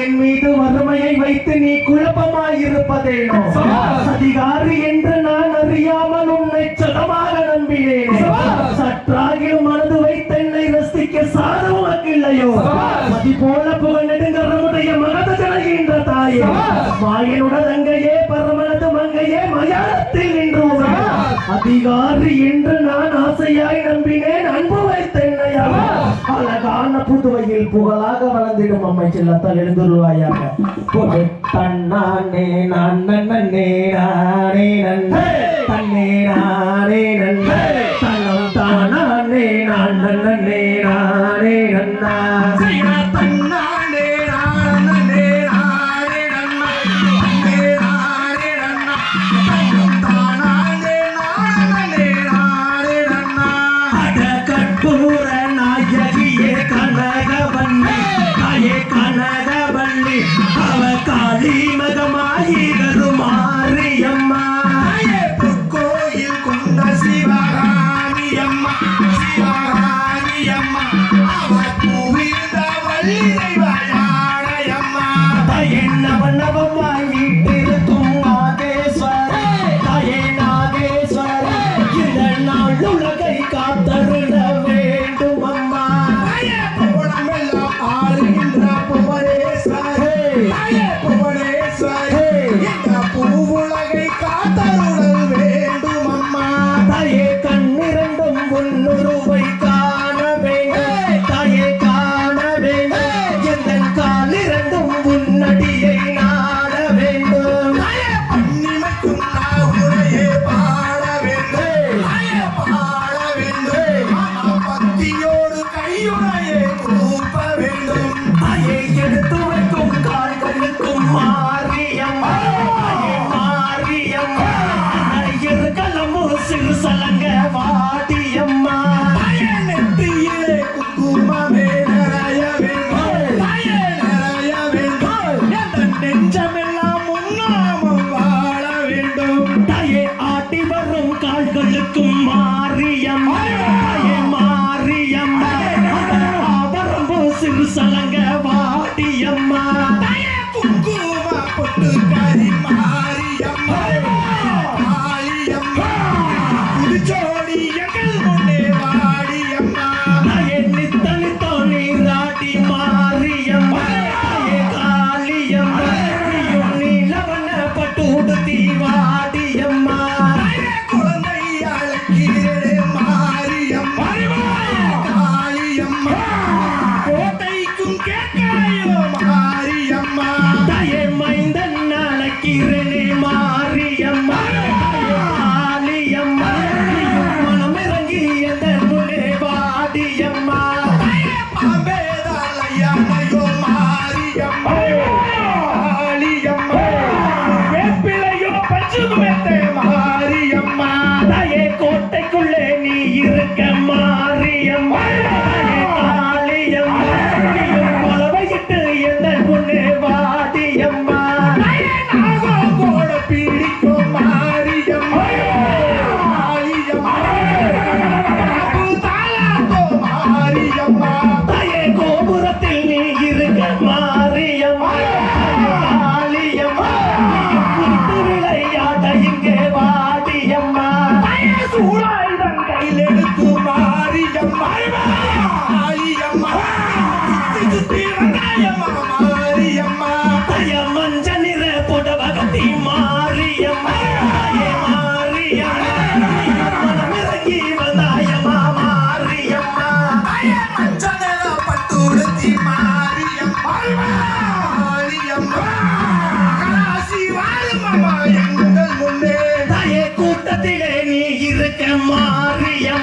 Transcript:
என் மீது வறுமையை வைத்து நீ குழப்பமாய் இருப்பதேனோ என்று நான் அறியாமல் உன்னை சதமாக நம்பினேன்? சற்றாகிலும் மனது வைத்து என்னை ரசிக்க சாது இல்லையோ மதி போல புகழ் நெடுங்கரமுடைய மனது ஜனகின்ற தாயே? மாயனுடன் அங்கையே பரமனது மங்கையே மயானத்தில் நின்று அதிகாரி என்று நான் ஆசையாய் நம்பினேன். வான புதுவையில் புகழாக வளர்ந்திடும் அம்மை செல்லத்தால் எழுந்துருவாயாக. தன்னே நன்னே நானே நன்னே தன்னே நானே நன்னே தன்னம் தானே நான் நன்னே நானே நன்னே 你们 எடுத்து வைக்கும் கால்களுக்கும் மாரியம்மா மாரியம்மா இருக்கலமும் சிறு சலங்க வாடியம்மா நெஞ்சமெல்லாம் உண்ணாமம் வாழ வேண்டும் தயை ஆட்டி வரும் கால்களுக்கும் சலங்க பாட்டியம்மா வேப்பிலையோ பஞ்சு மாரியம்மா. கோட்டைக்குள்ளே மனதிலே நீ இருக்க மாறிய?